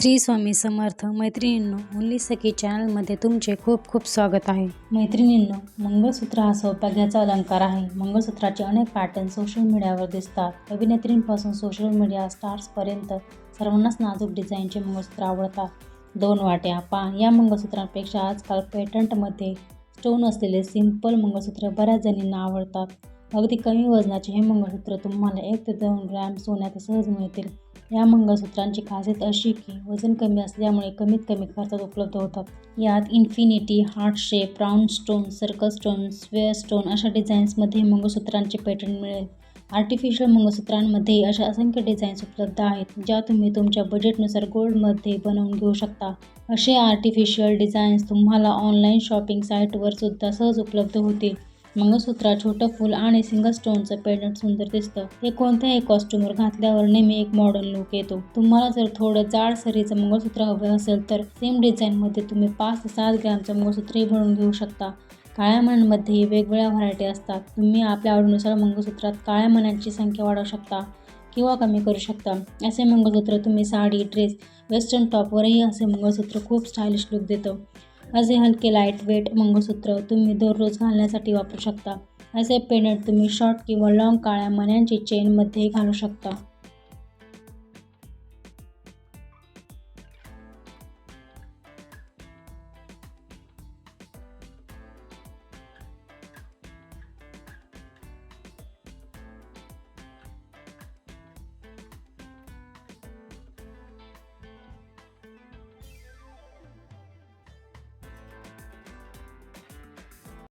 श्री स्वामी समर्थ मैत्रिणींनो मुली सखी चॅनलमध्ये तुमचे खूप खूप स्वागत आहे. मैत्रिणींनो मंगळसूत्र हा सौभाग्याचा अलंकार आहे. मंगळसूत्राचे अनेक पॅटर्न सोशल मीडियावर दिसतात. अभिनेत्रींपासून सोशल मीडिया स्टार्सपर्यंत सर्वांनाच नाजूक डिझाईनचे मंगळसूत्र आवडतात. दोन वाट्या पान या मंगळसूत्रांपेक्षा आजकाल पेटंटमध्ये स्टोन असलेले सिंपल मंगळसूत्र बऱ्याच जणींना आवडतात. अगदी कमी वजनाचे हे मंगळसूत्र तुम्हाला एक ते दोन ग्रॅम सोन्यात सहज मिळतील. या मंगळसूत्रांची खासियत अशी की वजन कमी असल्यामुळे कमीत कमी खर्चात उपलब्ध होतात. यात infinity heart shape round stone circle stone square stone अशा डिझाईन्समध्ये मंगळसूत्रांचे पॅटर्न मिळेल. आर्टिफिशियल मंगळसूत्रांमध्ये अशा असंख्य डिझाईन्स उपलब्ध आहेत ज्या तुम्ही तुमच्या बजेटनुसार गोल्डमध्ये बनवून घेऊ शकता. असे आर्टिफिशियल डिझाईन्स तुम्हाला ऑनलाईन शॉपिंग साईटवर सुद्धा सहज उपलब्ध होतील. मंगळसूत्रात छोटं फूल आणि सिंगल स्टोनचं पेंडंट सुंदर दिसतं. हे कोणत्याही कॉस्ट्युमवर घातल्यावर नेहमी एक मॉडर्न लुक येतो. तुम्हाला जर थोडं जाड सरीचं मंगळसूत्र हवं असेल तर सेम डिझाईनमध्ये तुम्ही पाच ते सात ग्रॅमचं मंगळसूत्रही बनवून घेऊ शकता. काळ्या मण्यांमध्येही वेगवेगळ्या व्हरायटी असतात. तुम्ही आपल्या आवडीनुसार मंगळसूत्रात काळ्या मण्यांची संख्या वाढवू शकता किंवा कमी करू शकता. असे मंगळसूत्र तुम्ही साडी ड्रेस वेस्टर्न टॉपवरही असे मंगळसूत्र खूप स्टायलिश लुक देतं. असे हलके लाइट वेट मंगळसूत्र तुम्ही दररोज घालण्यासाठी वापरू शकता. असे पेंडंट तुम्ही शॉर्ट किंवा लाँग काळ्या मण्यांची चेनमध्ये घालू शकता.